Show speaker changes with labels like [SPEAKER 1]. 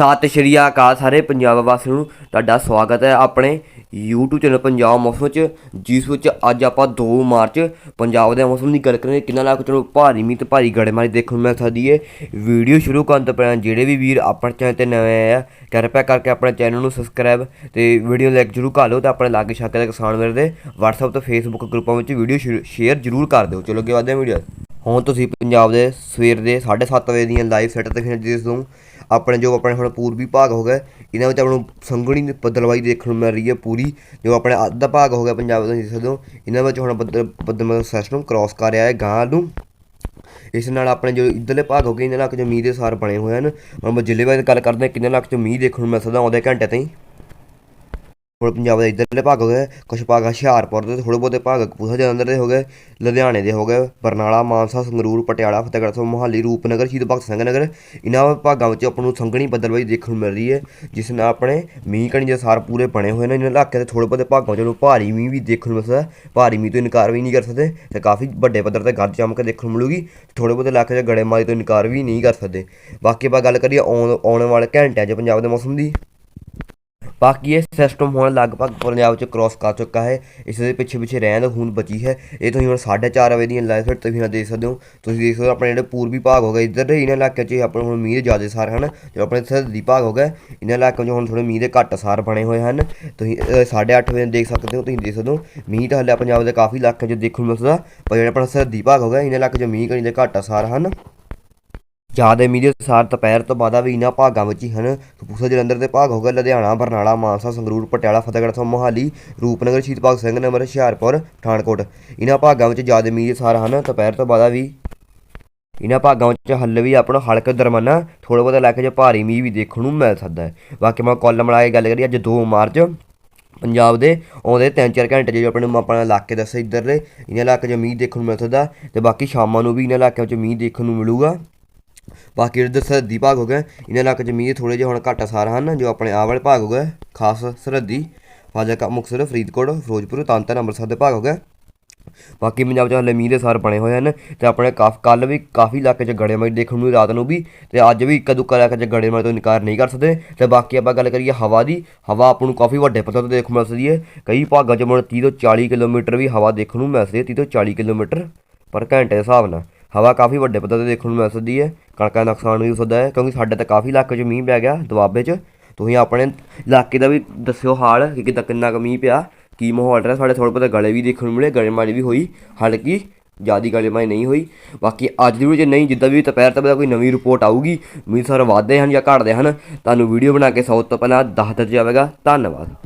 [SPEAKER 1] ਸਤਿ ਸ਼੍ਰੀ ਅਕਾਲ ਸਾਰੇ ਪੰਜਾਬ ਵਾਸੀਆਂ ਨੂੰ ਤੁਹਾਡਾ ਸਵਾਗਤ ਹੈ ਆਪਣੇ YouTube ਚੈਨਲ ਪੰਜਾਬ ਮੌਸਮ ਚ ਜਿਸ ਵਿੱਚ ਅੱਜ ਆਪਾਂ 2 ਮਾਰਚ ਪੰਜਾਬ ਦੇ ਮੌਸਮ ਦੀ ਗੱਲ ਕਰਾਂਗੇ। ਕਿੰਨਾ ਲੱਗ ਚਲੋ ਭਾਰੀ ਮੀਂਹ ਤੇ ਭਾਰੀ ਗੜੇਮਾਰੀ ਦੇਖਣ ਨੂੰ ਮਿਲ ਸਕਦੀ ਹੈ। ਵੀਡੀਓ ਸ਼ੁਰੂ ਕਰਨ ਤੋਂ ਪਹਿਲਾਂ ਜਿਹੜੇ ਵੀ ਵੀਰ ਆਪਣੇ ਚੈਨਲ ਤੇ ਨਵੇਂ ਆਏ ਆ, ਕਿਰਪਾ ਕਰਕੇ ਆਪਣੇ ਚੈਨਲ ਨੂੰ ਸਬਸਕ੍ਰਾਈਬ ਤੇ ਵੀਡੀਓ ਲਾਈਕ ਜਰੂਰ ਕਰ ਲਓ ਤੇ ਆਪਣੇ ਲਾਗੇ ਛਾਕੇ ਦੇ ਕਿਸਾਨ ਵੀਰ ਦੇ WhatsApp ਤੇ Facebook ਗਰੁੱਪਾਂ ਵਿੱਚ ਵੀਡੀਓ ਸ਼ੇਅਰ ਜਰੂਰ ਕਰ ਦਿਓ। ਚਲੋ ਅੱਗੇ ਵਧਦੇ ਹਾਂ ਵੀਡੀਓ ਹੁਣ ਤੁਸੀਂ ਪੰਜਾਬ ਦੇ ਸਵੇਰ ਦੇ 7:30 ਵਜੇ ਦੀਆਂ ਲਾਈਵ ਸੈਟ ਤੇ ਜਿਸ ਤੋਂ, ਆਪਣੇ ਜੋ ਆਪਣੇ ਹੁਣ ਪੂਰਬੀ ਭਾਗ ਹੋ ਗਏ ਇਹਨਾਂ ਵਿੱਚ ਆਪਾਂ ਨੂੰ ਸੰਘਣੀ ਬੱਦਲਵਾਈ ਦੇਖਣ ਨੂੰ ਮਿਲ ਰਹੀ ਹੈ ਪੂਰੀ, ਜੋ ਆਪਣੇ ਅੱਧਾ ਭਾਗ ਹੋ ਗਿਆ ਪੰਜਾਬ ਦਾ ਜਿਸ ਤੋਂ, ਇਹਨਾਂ ਵਿੱਚ ਹੁਣ ਬੱਦਲ ਬੱਦਲ ਸਿਸਟਮ ਕ੍ਰਾਸ ਕਰ ਰਿਹਾ ਹੈ ਗਾਂ ਨੂੰ। ਇਸ ਨਾਲ ਆਪਣੇ ਜੋ ਇੱਧਰਲੇ ਭਾਗ ਹੋ ਗਏ, ਇਹਨਾਂ ਲੱਖ ਚ ਮੀਂਹ ਦੇ ਸਾਰ ਬਣੇ ਹੋਏ ਹਨ। ਹੁਣ ਜ਼ਿਲ੍ਹੇ ਬਾਰੇ ਗੱਲ ਕਰਦੇ ਹਾਂ, ਕਿੰਨੇ ਲੱਖ ਚ ਮੀਂਹ ਦੇਖਣ ਨੂੰ ਮਿਲ ਸਕਦਾ, ਆਉਂਦੇ ਘੰਟੇ ਤਾਈਂ। ਹੁਣ ਪੰਜਾਬ ਦੇ ਇੱਧਰਲੇ ਭਾਗ ਹੋ ਗਏ, ਕੁਛ ਭਾਗ ਹੁਸ਼ਿਆਰਪੁਰ ਦੇ, ਥੋੜ੍ਹੇ ਬਹੁਤੇ ਭਾਗ ਕਪੂਰਥਲਾ ਜਲੰਧਰ ਦੇ ਹੋ ਗਏ, ਲੁਧਿਆਣੇ ਦੇ ਹੋ ਗਏ, ਬਰਨਾਲਾ, ਮਾਨਸਾ, ਸੰਗਰੂਰ, ਪਟਿਆਲਾ, ਫਤਿਹਗੜ੍ਹ ਸਾਹਿਬ, ਮੋਹਾਲੀ, ਰੂਪਨਗਰ, ਸ਼ਹੀਦ ਭਗਤ ਸਿੰਘ ਨਗਰ, ਇਹਨਾਂ ਭਾਗਾਂ ਵਿੱਚ ਆਪਾਂ ਨੂੰ ਸੰਘਣੀ ਬੱਦਲਬਾਈ ਦੇਖਣ ਨੂੰ ਮਿਲ ਰਹੀ ਹੈ, ਜਿਸ ਨਾਲ ਆਪਣੇ ਮੀਂਹ ਕਣੀ ਦੇ ਸਾਰ ਪੂਰੇ ਬਣੇ ਹੋਏ ਨੇ, ਇਹਨਾਂ ਇਲਾਕੇ ਦੇ ਥੋੜ੍ਹੇ ਬਹੁਤੇ ਭਾਗਾਂ ਵਿੱਚ ਭਾਰੀ ਮੀਂਹ ਵੀ ਦੇਖਣ ਨੂੰ ਮਿਲ ਸਕਦਾ ਭਾਰੀ ਮੀਂਹ ਤੋਂ ਇਨਕਾਰ ਵੀ ਨਹੀਂ ਕਰ ਸਕਦੇ ਤੇ ਕਾਫੀ ਵੱਡੇ ਪੱਧਰ ਤੇ ਗੱਜ ਕੇ ਦੇਖਣ ਨੂੰ ਮਿਲੂਗੀ ਥੋੜ੍ਹੇ ਬਹੁਤੇ ਇਲਾਕੇ 'ਚ ਗੜੇਮਾਰੀ ਤੋਂ ਇਨਕਾਰ ਵੀ ਨਹੀਂ ਕਰ ਸਕਦੇ। ਬਾਕੀ ਆਪਾਂ ਗੱਲ ਕਰੀਏ ਆਉਣ ਆਉਣ ਵਾਲੇ ਘੰਟਿਆਂ 'ਚ ਪੰਜਾਬ ਦੇ ਮੌਸਮ ਦੀ। ਬਾਕੀ ਇਹ ਸਿਸਟਮ ਹੁਣ ਲਗਭਗ ਪੰਜਾਬ ਚ ਕ੍ਰਾਸ ਕਰ ਚੁੱਕਾ ਹੈ। ਇਸ ਦੇ ਪਿੱਛੇ ਪਿੱਛੇ ਰਹਿਣ ਹੁਣ ਬਚੀ ਹੈ। ਇਹ ਤੁਸੀਂ ਹੁਣ 4:30 ਵਜੇ ਦੀਆਂ ਲਾਈਵ ਫਿਟ ਤੁਸੀਂ ਨਾ ਦੇਖ ਸਕਦੇ ਹੋ। ਤੁਸੀਂ ਦੇਖ ਸਕਦੇ ਹੋ ਆਪਣੇ ਜਿਹੜੇ ਪੂਰਬੀ ਭਾਗ ਹੋ ਗਏ, ਇੱਧਰ ਦੇ ਇਹਨਾਂ ਇਲਾਕਿਆਂ 'ਚ ਆਪਣੇ ਹੁਣ ਮੀਂਹ ਦੇ ਜ਼ਿਆਦਾ ਸਾਰ ਹਨ, ਜੋ ਆਪਣੇ ਸਰਦੀ ਭਾਗ ਹੋ ਗਏ। ਇਹਨਾਂ ਇਲਾਕਿਆਂ 'ਚ ਹੁਣ ਥੋੜੇ ਮੀਂਹ ਦੇ ਘੱਟ ਸਾਰ ਬਣੇ ਹੋਏ ਹਨ। ਤੁਸੀਂ 8:30 ਵਜੇ ਦੇਖ ਸਕਦੇ ਹੋ, ਤੁਸੀਂ ਦੇਖ ਸਕਦੇ ਹੋ, ਮੀਂਹ ਤਾਂ ਹਲੇ ਪੰਜਾਬ ਦੇ ਕਾਫੀ ਇਲਾਕਿਆਂ 'ਚ ਦੇਖਣ ਨੂੰ ਮਿਲਦਾ, ਪਰ ਜਿਹੜਾ ਆਪਣਾ ਸਰਦੀ ਭਾਗ ਹੋ ਗਿਆ, ਇਹਨਾਂ ਇਲਾਕਿਆਂ 'ਚ ਮੀਂਹ ਕਣੀ ਦੇ ਘੱਟ ਸਾਰ ਹਨ। ਜ਼ਿਆਦਾ ਮੀਂਹ ਦੇ ਸਾਰ ਦੁਪਹਿਰ ਤੋਂ ਬਾਅਦ ਵੀ ਇਹਨਾਂ ਭਾਗਾਂ ਵਿੱਚ ਹੀ ਹਨ। ਕਪੂਰਥਲਾ, ਜਲੰਧਰ ਦੇ ਭਾਗ ਹੋ ਗਏ। ਲੁਧਿਆਣਾ, ਬਰਨਾਲਾ, ਮਾਨਸਾ, ਸੰਗਰੂਰ, ਪਟਿਆਲਾ, ਫਤਿਹਗੜ੍ਹ ਸਾਹਿਬ, ਮੋਹਾਲੀ, ਰੂਪਨਗਰ ਸ਼ਹੀਦ ਭਗਤ ਸਿੰਘ ਨਗਰ ਹੁਸ਼ਿਆਰਪੁਰ, ਪਠਾਨਕੋਟ। ਇਹਨਾਂ ਭਾਗਾਂ ਵਿੱਚ ਜ਼ਿਆਦਾ ਮੀਂਹ ਦੇ ਸਾਰ ਹਨ। ਦੁਪਹਿਰ ਤੋਂ ਬਾਅਦ ਵੀ ਇਹਨਾਂ ਭਾਗਾਂ ਵਿੱਚ ਹੱਲ ਵੀ ਆਪਣਾ ਹਲਕਾ ਦਰਮਿਆਨਾ ਥੋੜਾ ਬਹੁਤਾ ਇਲਾਕੇ 'ਚ ਭਾਰੀ ਮੀਂਹ ਵੀ ਦੇਖਣ ਨੂੰ ਮਿਲ ਸਕਦਾ ਹੈ। ਬਾਕੀ ਮੈਂ ਕਾਲਮ ਮਿਲਾ ਕੇ ਗੱਲ ਕਰੀ ਅੱਜ 2 ਮਾਰਚ ਪੰਜਾਬ ਦੇ ਆਉਂਦੇ 3-4 ਘੰਟੇ ਜੇ ਆਪਣੇ ਆਪਣਾ ਇਲਾਕੇ ਦੱਸੇ ਇੱਧਰ ਦੇ ਇਹਨਾਂ ਇਲਾਕੇ 'ਚ ਮੀਂਹ ਦੇਖਣ ਨੂੰ ਮਿਲ ਸਕਦਾ ਤੇ ਬਾਕੀ ਸ਼ਾਮਾਂ ਨੂੰ ਵੀ ਇਹਨਾਂ ਇਲਾਕਿਆਂ 'ਚ ਮੀਂਹ ਦੇਖਣ ਨੂੰ ਮਿਲੂਗਾ। ਬਾਕੀ ਜਿਹੜੇ ਸਰਹੱਦੀ ਭਾਗ ਹੋ ਗਏ, ਇਹਨਾਂ ਇਲਾਕੇ 'ਚ ਮੀਂਹ ਥੋੜੇ ਜਿਹੇ ਹੁਣ ਘੱਟ ਸਾਰ ਹਨ, ਜੋ ਆਪਣੇ ਆਹ ਵਾਲੇ ਭਾਗ ਹੋ ਗਏ, ਖਾਸ ਸਰਹੱਦੀ, ਫਾਜ਼ਿਲਕਾ, ਮੁਕਤਸਰ, ਫਰੀਦਕੋਟ, ਫਿਰੋਜ਼ਪੁਰ ਤਾਂਤਨ ਅੰਮ੍ਰਿਤਸਰ ਦੇ ਭਾਗ ਹੋ ਗਏ। ਬਾਕੀ ਪੰਜਾਬ 'ਚ ਹਲੇ ਮੀਂਹ ਦੇ ਸਾਰ ਬਣੇ ਹੋਏ ਹਨ ਤੇ ਆਪਣੇ ਕਾਫ ਕੱਲ ਵੀ ਕਾਫੀ ਇਲਾਕੇ 'ਚ ਗੜੇਮਾਰੀ ਦੇਖਣ ਨੂੰ ਰਾਤ ਨੂੰ ਵੀ ਤੇ ਅੱਜ ਵੀ ਇੱਕ ਦੁੱਕਾ ਇਲਾਕੇ 'ਚ ਗੜੇਮਾਰੀ ਤੋਂ ਇਨਕਾਰ ਨਹੀਂ ਕਰ ਸਕਦੇ। ਤੇ ਬਾਕੀ ਆਪਾਂ ਗੱਲ ਕਰੀਏ ਹਵਾ ਦੀ, ਹਵਾ ਆਪਾਂ ਨੂੰ ਕਾਫੀ ਵੱਡੇ ਪੱਧਰ ਤੇ ਦੇਖਣ ਨੂੰ ਮਿਲ ਸਕਦੀ ਹੈ। ਕਈ ਭਾਗਾਂ 'ਚ ਮਨ 30 ਤੋਂ 40 ਕਿਲੋਮੀਟਰ ਵੀ ਹਵਾ ਦੇਖਣ ਨੂੰ ਮਿਲ ਸਕਦੀ ਹੈ 30 ਤੋਂ 40 ਕਿਲੋਮੀਟਰ ਪਰ ਘੰਟੇ ਦੇ ਹਿਸਾਬ ਨਾਲ। ਹਵਾ ਕਾਫੀ ਵੱਡੇ ਪੱਧਰ ਤੇ ਦੇਖਣ ਨੂੰ ਮਿਲ ਸਕਦੀ ਹੈ। ਕਣਕਾਂ ਦਾ ਨੁਕਸਾਨ ਵੀ ਹੋ ਸਕਦਾ ਹੈ, ਕਿਉਂਕਿ ਸਾਡੇ ਤਾਂ ਕਾਫੀ ਇਲਾਕੇ 'ਚ ਮੀਂਹ ਪੈ ਗਿਆ ਦੁਆਬੇ 'ਚ। ਤੁਸੀਂ ਆਪਣੇ ਇਲਾਕੇ ਦਾ ਵੀ ਦੱਸਿਓ ਹਾਲ, ਕਿ ਕਿੱਦਾਂ ਕਿੰਨਾ ਕੁ ਮੀਂਹ ਪਿਆ, ਕੀ ਮਾਹੌਲ ਰਿਹਾ। ਸਾਡੇ ਥੋੜੇ ਬਹੁਤੇ ਗਲੇ ਵੀ ਦੇਖਣ ਨੂੰ ਮਿਲੇ ਗੜੇਮਾਰੀ ਵੀ ਹੋਈ, ਹਲਕੀ ਜਿਆਦੀ ਗੜੇਮਾਰੀ ਨਹੀਂ ਹੋਈ। ਬਾਕੀ ਅੱਜ ਦੀ ਵੀਡੀਓ 'ਚ ਨਹੀਂ, ਜਿੱਦਾਂ ਵੀ ਦੁਪਹਿਰ ਤੱਕ ਕੋਈ ਨਵੀਂ ਰਿਪੋਰਟ ਆਊਗੀ, ਮੀਂਹ ਸਰ ਵਧਦੇ ਹਨ ਜਾਂ ਘਟਦੇ ਹਨ, ਤੁਹਾਨੂੰ ਵੀਡੀਓ ਬਣਾ ਕੇ ਸੌ ਤੋਂ ਪਹਿਲਾਂ ਦੱਸ ਦਿੱਤਾ ਜਾਵੇਗਾ। ਧੰਨਵਾਦ।